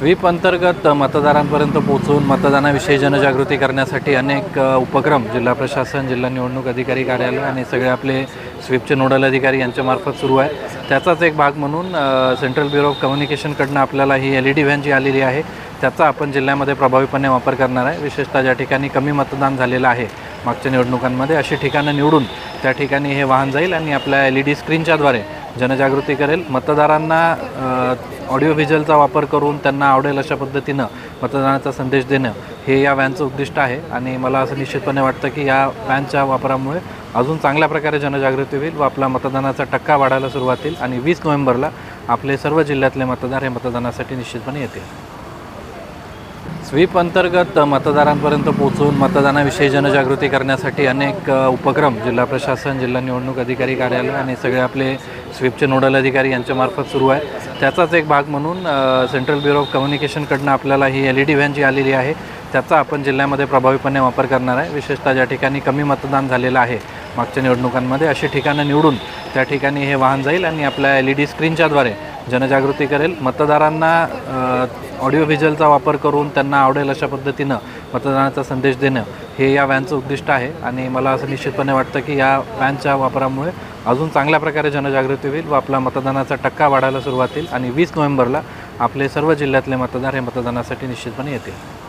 Sweep अंतर्गत मतदारांपर्यंत पोहोचून मतदानाविषयी जनजागृती करण्यासाठी अनेक उपक्रम जिल्हा प्रशासन जिल्हा निवडणूक अधिकारी कार्यालय आणि सगळे आपले स्वीपचे नोडल अधिकारी यांच्यामार्फत सुरू आहे. त्याचाच एक भाग म्हणून सेंट्रल ब्युरो ऑफ कम्युनिकेशनकडनं आपल्याला ही एल ई डी व्हॅन जी आलेली आहे त्याचा आपण जिल्ह्यामध्ये प्रभावीपणे वापर करणार आहे. विशेषतः ज्या ठिकाणी कमी मतदान झालेलं आहे मागच्या निवडणुकांमध्ये अशी ठिकाणं निवडून त्या ठिकाणी हे वाहन जाईल आणि आपल्या एल ई डी स्क्रीनच्याद्वारे जनजागृती करेल. मतदारांना ऑडिओ व्हिज्युअलचा वापर करून त्यांना आवडेल अशा पद्धतीनं मतदानाचा संदेश देणं हे या व्हॅनचं उद्दिष्ट आहे. आणि मला असं निश्चितपणे वाटतं की या व्हॅनच्या वापरामुळे अजून चांगल्या प्रकारे जनजागृती होईल व आपला मतदानाचा टक्का वाढायला सुरुवात होईल. आणि वीस नोव्हेंबरला आपले सर्व जिल्ह्यातले मतदार हे मतदानासाठी निश्चितपणे येतील. स्वीप अंतर्गत मतदारांपर्यंत पोहोचून मतदानाविषयी जनजागृती करण्यासाठी अनेक उपक्रम जिल्हा प्रशासन जिल्हा निवडणूक अधिकारी कार्यालय आणि सगळे आपले स्वीपचे नोडल अधिकारी यांच्यामार्फत सुरू आहे. त्याचाच एक भाग म्हणून सेंट्रल ब्युरो ऑफ कम्युनिकेशनकडनं आपल्याला ही एल ई डी व्हॅन जी आलेली आहे त्याचा आपण जिल्ह्यामध्ये प्रभावीपणे वापर करणार आहे. विशेषतः ज्या ठिकाणी कमी मतदान झालेलं आहे मागच्या निवडणुकांमध्ये अशी ठिकाणं निवडून त्या ठिकाणी हे वाहन जाईल आणि आपल्या एल ई डी स्क्रीनच्याद्वारे जनजागृती करेल. मतदारांना ऑडिओ व्हिज्युअलचा वापर करून त्यांना आवडेल अशा पद्धतीनं मतदानाचा संदेश देणं हे या व्हॅनचं उद्दिष्ट आहे. आणि मला असं निश्चितपणे वाटतं की या व्हॅनच्या वापरामुळे अजून चांगल्या प्रकारे जनजागृती होईल व आपला मतदानाचा टक्का वाढायला सुरुवात होईल. आणि वीस नोव्हेंबरला आपले सर्व जिल्ह्यातले मतदार हे मतदानासाठी निश्चितपणे येतील.